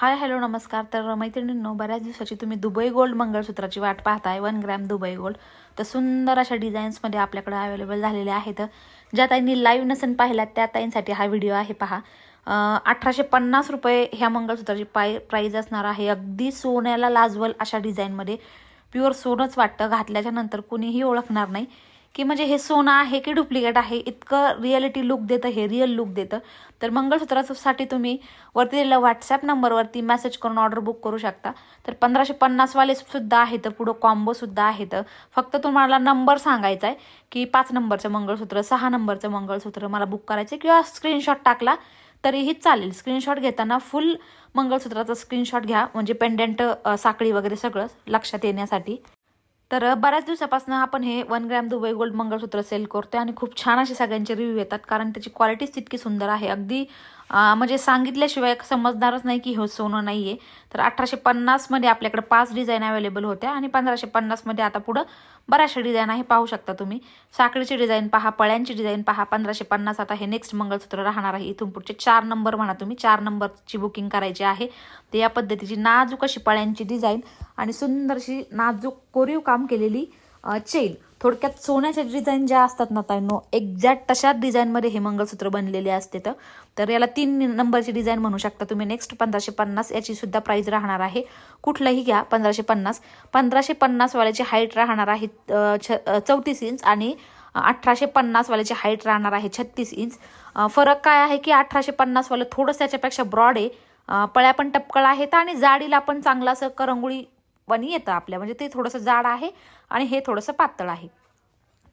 Hi hello नमस्कार. तर मैत्रिणींनो बऱ्याच दिवसाची तुम्ही दुबई गोल्ड मंगळसूत्राची वाट पाहताय. One gram Dubai gold. तर सुंदर अशा डिझाईन्समध्ये आपल्याकडे अवेलेबल झालेल्या आहेत. ज्या ताईंनी लाईव्ह नसेल पाहिल्या त्या ताईंसाठी हा व्हिडिओ आहे पहा. अठराशे पन्नास रुपये ह्या मंगळसूत्राची पाय प्राईज असणार आहे. अगदी सोन्याला लाजवल अशा डिझाईनमध्ये प्युअर सोनंच वाटतं. घातल्याच्या नंतर कुणीही ओळखणार नाही. की म्हणजे हे सोनं आहे की डुप्लिकेट आहे इतकं रिअलिटी लुक देतं हे रिअल लुक देतं. तर मंगळसूत्रासाठी तुम्ही वरती दिलेल्या व्हॉट्सॲप नंबरवरती मेसेज करून ऑर्डर बुक करू शकता. तर पंधराशे पन्नासवाले सुद्धा आहेत पुढं कॉम्बोसुद्धा आहेत. फक्त तुम्हाला नंबर सांगायचा आहे की पाच नंबरचं मंगळसूत्र सहा नंबरचं मंगळसूत्र मला बुक करायचं आहे किंवा स्क्रीनशॉट टाकला तरीही चालेल. स्क्रीनशॉट घेताना फुल मंगळसूत्राचा स्क्रीनशॉट घ्या म्हणजे पेंडंट साखळी वगैरे सगळं लक्षात येण्यासाठी. तर बऱ्याच दिवसापासून आपण हे one gram Dubai gold mangalsutra sale करतोय आणि खूप छान असे सगळ्यांचे रिव्ह्यू येतात कारण त्याची क्वालिटीच तितकी सुंदर आहे. अगदी म्हणजे सांगितल्याशिवाय समजणारच नाही की हे सोनं नाही आहे तर अठराशे पन्नासमध्ये आपल्याकडे पाच डिझाईन अवेलेबल होत्या आणि पंधराशे पन्नासमध्ये आता पुढं बऱ्याचशा डिझाईन आहे पाहू शकता तुम्ही. साखळीची डिझाईन पहा पळ्यांची डिझाईन पहा पंधराशे पन्नास आता हे नेक्स्ट मंगळसूत्र राहणार आहे. इथून पुढचे चार नंबर म्हणा तुम्ही चार नंबरची बुकिंग करायची आहे. तर या पद्धतीची नाजूक अशी पळ्यांची डिझाईन आणि सुंदरशी नाजूक कोरीव काम केलेली चेन थोडक्यात सोन्याच्या डिझाईन ज्या असतात ना ताईंनो एक्झॅक्ट तशाच डिझाईनमध्ये हे मंगळसूत्र बनलेले असते तर. याला तीन नंबरची डिझाईन म्हणू शकता तुम्ही. नेक्स्ट पंधराशे पन्नास याची सुद्धा प्राईज राहणार आहे. कुठलंही घ्या पंधराशे पन्नास. पंधराशे पन्नासवाल्याची हाईट राहणार आहे छ चौतीस इंच आणि अठराशे पन्नासवाल्याची हाईट राहणार आहे छत्तीस इंच फरक काय आहे की अठराशे पन्नासवालं थोडंसं त्याच्यापेक्षा ब्रॉड आहे. पळ्या पण टपकळ आहेत आणि जाडीला पण चांगलं असं करंगुळी पण येतं आपल्या. म्हणजे ते थोडंसं जाड आहे आणि हे थोडंसं पातळ आहे.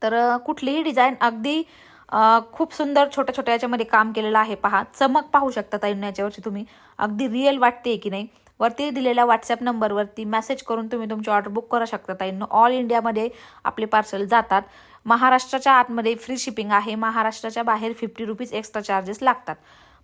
तर कुठलीही डिझाईन अगदी खूप सुंदर छोट्या छोट्या याच्यामध्ये काम केलेलं आहे. पहा चमक पाहू शकता ताईंना याच्यावरची तुम्ही. अगदी रिअल वाटते की नाही. वरती दिलेल्या व्हॉट्सअप नंबरवरती मेसेज करून तुम्ही तुमची ऑर्डर बुक करू शकता ताईंनो ऑल इंडियामध्ये आपले पार्सल जातात. महाराष्ट्राच्या आतमध्ये फ्री शिपिंग आहे. महाराष्ट्राच्या बाहेर फिफ्टी रुपीज एक्स्ट्रा चार्जेस लागतात.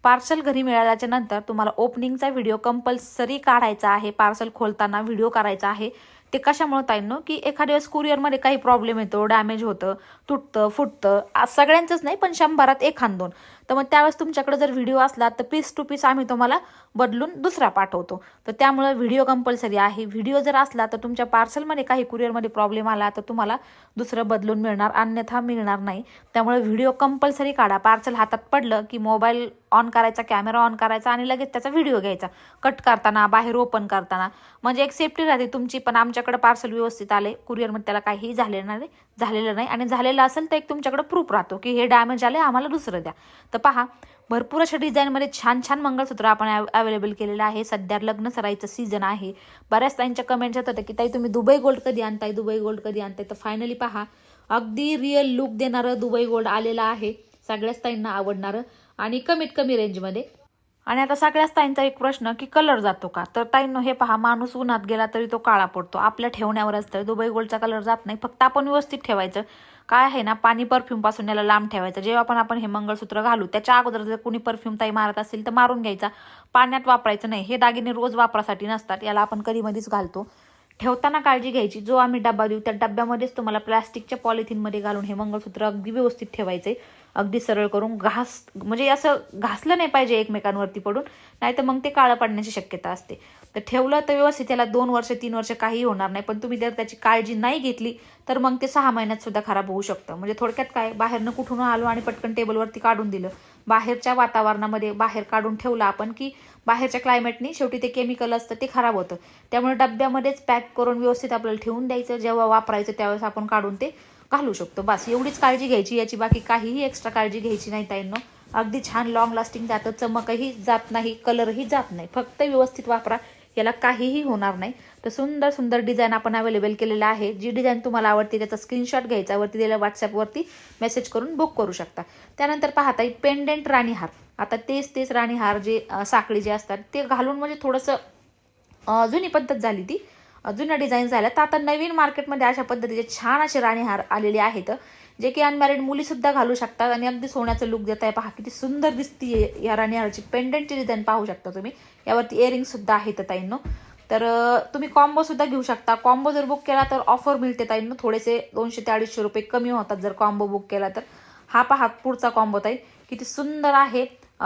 पार्सल घरी मिळाल्याच्या नंतर तुम्हाला ओपनिंगचा व्हिडिओ कंपल्सरी काढायचा आहे. पार्सल खोलताना व्हिडिओ करायचा आहे. ते कशामुळे ताईंनो की एखाद्या वेळेस कुरिअरमध्ये काही प्रॉब्लेम येतो डॅमेज होतं तुटतं फुटतं सगळ्यांचंच नाही पण शंभरात एखाद दोन तर मग त्यावेळेस तुमच्याकडे जर व्हिडिओ असला तर पीस टू पीस आम्ही तुम्हाला बदलून दुसरा पाठवतो. तर त्यामुळे व्हिडिओ कंपल्सरी आहे. व्हिडिओ जर असला तर तुमच्या पार्सलमध्ये काही कुरिअरमध्ये प्रॉब्लेम आला तर तुम्हाला दुसरं बदलून मिळणार अन्यथा मिळणार नाही. त्यामुळे व्हिडिओ कंपल्सरी काढा. पार्सल हातात पडलं की मोबाईल ऑन करायचा कॅमेरा ऑन करायचा आणि लगेच त्याचा व्हिडिओ घ्यायचा. कट करताना बाहेर ओपन करताना. म्हणजे एक सेफ्टी राहते तुमची पण आमच्या तुमच्याकडे पार्सल व्यवस्थित आले कुरिअरमध्ये त्याला काहीही झालेलं नाही झालेलं नाही आणि झालेलं असेल तर एक तुमच्याकडे प्रूफ राहतो की हे डॅमेज आले आम्हाला दुसरं द्या. तर पहा भरपूर अशा डिझाईनमध्ये छान छान मंगळसूत्र आपण अवेलेबल केलेलं आहे. सध्या लग्न सरायचं सीझन आहे. बऱ्याच ताईंच्या कमेंट्स येत होत्या की ताई तुम्ही दुबई गोल्ड कधी आणताय? दुबई गोल्ड कधी आणताय? तर फायनली पहा अगदी रिअल लुक देणारं दुबई गोल्ड आलेलं आहे. सगळ्याच ताईंना आवडणारं आणि कमीत कमी रेंजमध्ये आणि आता सगळ्याच ताईंचा एक प्रश्न की कलर जातो का? तर ताईंनो हे पहा माणूस उन्हात गेला तरी तो काळा पडतो. आपल्या ठेवण्यावर असतं दुबई गोल्डचा कलर जात नाही. फक्त आपण व्यवस्थित ठेवायचं. काय आहे ना पाणी परफ्यूमपासून याला लांब ठेवायचं. जेव्हा पण आपण हे मंगळसूत्र घालू त्याच्या अगोदर जर कोणी परफ्यूम ताई मारत असेल तर मारून घ्यायचा. पाण्यात वापरायचं नाही. हे दागिने रोज वापरासाठी नसतात. याला आपण कधीमध्येच घालतो. ठेवताना काळजी घ्यायची. जो आम्ही डबा देऊ त्या डब्यामध्येच तुम्हाला प्लास्टिकच्या पॉलिथिनमध्ये घालून हे मंगळसूत्र अगदी व्यवस्थित ठेवायचे अगदी सरळ करून घास म्हणजे असं घासलं नाही पाहिजे एकमेकांवरती पडून नाही तर मग ते काळं पडण्याची शक्यता असते. तर ठेवलं तर व्यवस्थित त्याला दोन वर्ष तीन वर्ष काही होणार नाही पण तुम्ही जर त्याची काळजी नाही घेतली तर मग ते सहा महिन्यात सुद्धा खराब होऊ शकतं. म्हणजे थोडक्यात काय बाहेरनं कुठून आलो आणि पटकन टेबलवरती काढून दिलं. बाहेरच्या वातावरणामध्ये बाहेर काढून ठेवलं आपण की बाहेरच्या क्लायमेटनी शेवटी ते केमिकल असतं ते खराब होतं. त्यामुळे डब्यामध्येच पॅक करून व्यवस्थित आपल्याला ठेवून द्यायचं जेव्हा वापरायचं त्यावेळेस आपण काढून ते घालू शकतो. बस एवढीच काळजी घ्यायची याची बाकी काहीही एक्स्ट्रा काळजी घ्यायची नाही ताईंनो. अगदी छान लॉंग लास्टिंग जातं चमकही जात नाही कलरही जात नाही. फक्त व्यवस्थित वापरा याला काहीही होणार नाही. तर सुंदर सुंदर डिझाईन आपण अवेलेबल केलेलं आहे. जी डिझाईन तुम्हाला आवडते त्याचा स्क्रीनशॉट घ्यायचा वरती दिलेल्या व्हॉट्सॲपवरती मेसेज करून बुक करू शकता. त्यानंतर पाहता पेंडेंट राणीहार आता तेच तेच राणीहार जे साखळी जे असतात ते घालून म्हणजे थोडंसं जुनी पद्धत झाली ती. जुन्या डिझाईन झाल्या. तर आता नवीन मार्केटमध्ये अशा पद्धतीचे छान असे राणीहार आलेले आहेत जे की अनमॅरिड मुलीसुद्धा घालू शकतात आणि अगदी सोन्याचं लुक देत आहे पहा किती सुंदर दिसतीये या राणीहाराची. पेंडंटची डिझाईन पाहू शकता तुम्ही. यावरती इयरिंगसुद्धा आहेत ताईंनो. तर तुम्ही कॉम्बोसुद्धा घेऊ शकता. कॉम्बो जर बुक केला तर ऑफर मिळते ताईंनो. थोडेसे दोनशे ते अडीचशे रुपये कमी होतात जर कॉम्बो बुक केला तर. हा पहा पुढचा कॉम्बो ताई. किती सुंदर आहे.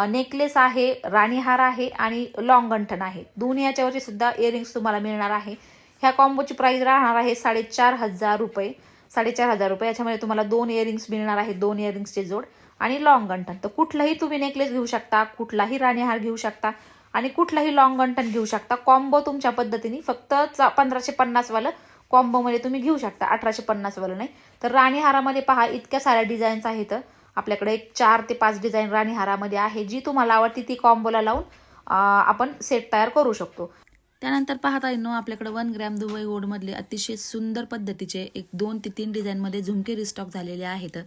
नेकलेस आहे राणीहार आहे आणि लॉंग गंठन आहे. दोन्ही याच्यावरची सुद्धा इयरिंग्स तुम्हाला मिळणार आहे. ह्या कॉम्बोची प्राईस राहणार आहे साडेचार हजार रुपये. साडेचार हजार रुपये. याच्यामध्ये तुम्हाला दोन इयरिंग्स मिळणार आहेत दोन इयरिंग्सचे जोड आणि लॉंग गंठन तर कुठलाही तुम्ही नेकलेस घेऊ शकता कुठलाही राणीहार घेऊ शकता आणि कुठलाही लॉंग गंठन घेऊ शकता. कॉम्बो तुमच्या पद्धतीने फक्त चा- पंधराशे पन्नासवालं कॉम्बोमध्ये तुम्ही घेऊ शकता. अठराशे पन्नासवालं नाही. तर राणीहारामध्ये पहा इतक्या साऱ्या डिझाईन्स आहेत. आपल्याकडे एक चार ते पाच डिझाईन राणीहारामध्ये आहे. जी तुम्हाला आवडती ती कॉम्बोला लावून आपण सेट तयार करू शकतो. त्यानंतर पाहता येईल आपल्याकडे वन ग्रॅम दुबई गोडमधले अतिशय सुंदर पद्धतीचे एक दोन ते तीन डिझाईनमध्ये झुमके रिस्टॉक झालेले आहेत.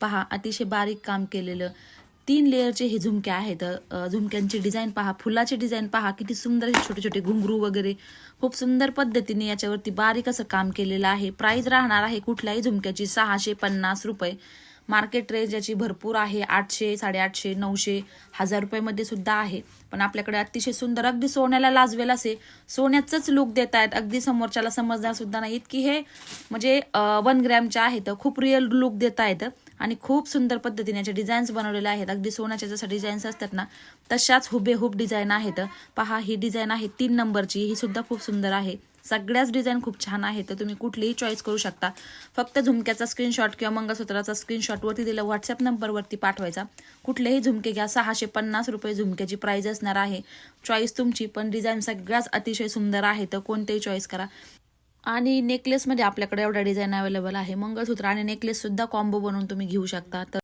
पहा अतिशय बारीक काम केलेलं तीन लेअरचे हे झुमके आहेत. झुमक्यांची डिझाईन पहा फुलाची डिझाईन पहा किती सुंदर छोटे छोटे घुंगरू वगैरे. खूप सुंदर पद्धतीने याच्यावरती बारीक असं काम केलेलं आहे. प्राईज राहणार आहे कुठल्याही झुमक्याची सहाशे पन्नास रुपये. मार्केट रेंज याची भरपूर आहे. आठशे साडेआठशे नऊशे हजार रुपयामध्ये सुद्धा आहे. पण आपल्याकडे अतिशय सुंदर अगदी सोन्याला लाजवेल असे सोन्याचंच लुक देत आहेत. अगदी समोरच्याला समजणार सुद्धा नाही इतकी हे म्हणजे वन ग्रॅमच्या आहेत. खूप रिअल लुक देत आहेत आणि खूप सुंदर पद्धतीने याचे डिझाईन्स बनवलेले आहेत. अगदी सोन्याच्या जसं डिझाईन्स असतात ना तशाच हुबेहूब डिझाईन आहेत. पहा ही डिझाईन आहे तीन नंबरची ही सुद्धा खूप सुंदर आहे. सगळ्याच डिझाईन खूप छान आहे तर तुम्ही कुठलीही चॉईस करू शकता. फक्त झुमक्याचा स्क्रीनशॉट किंवा मंगळसूत्राचा स्क्रीनशॉटवरती दिलं व्हॉट्सअप नंबरवरती पाठवायचा. कुठलेही झुमके घ्या सहाशे पन्नास रुपये झुमक्याची प्राईज असणार आहे. चॉईस तुमची पण डिझाईन सगळ्याच अतिशय सुंदर आहे तर कोणतेही चॉईस करा. आणि नेकलेसमध्ये आपल्याकडे एवढा डिझाईन अवेलेबल आहे. मंगळसूत्र आणि नेकलेससुद्धा कॉम्बो बनवून तुम्ही घेऊ शकता. तर